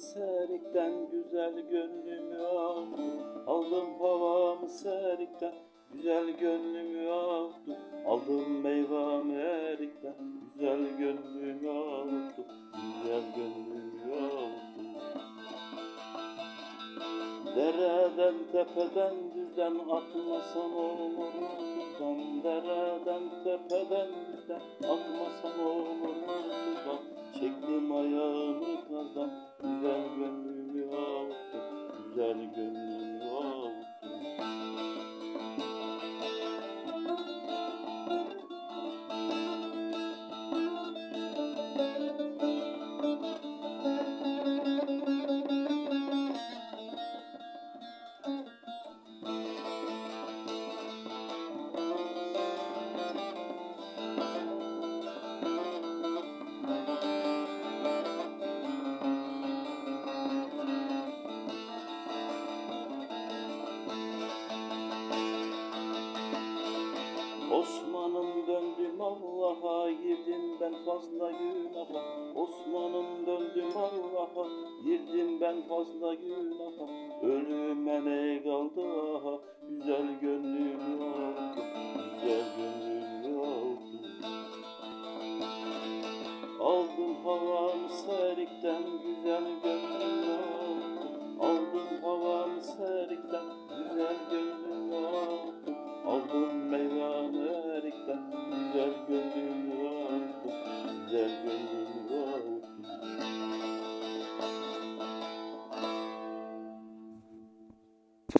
serikten güzel gönlümü aldım Aldım havamı serikten güzel gönlümü aldım Aldım meyvamı erikten güzel gönlümü aldım Güzel gönlümü aldım Dereden tepeden düzden atmasan tuzdan Dereden tepeden düzden atmasan olur ben fazla günaha Osman'ım döndüm Allah'a. Girdim ben fazla günaha Ölüme ne kaldı aha? Güzel gönlümü aldım Güzel gönlümü aldım Aldım havamı serikten güzel gönlümü aldım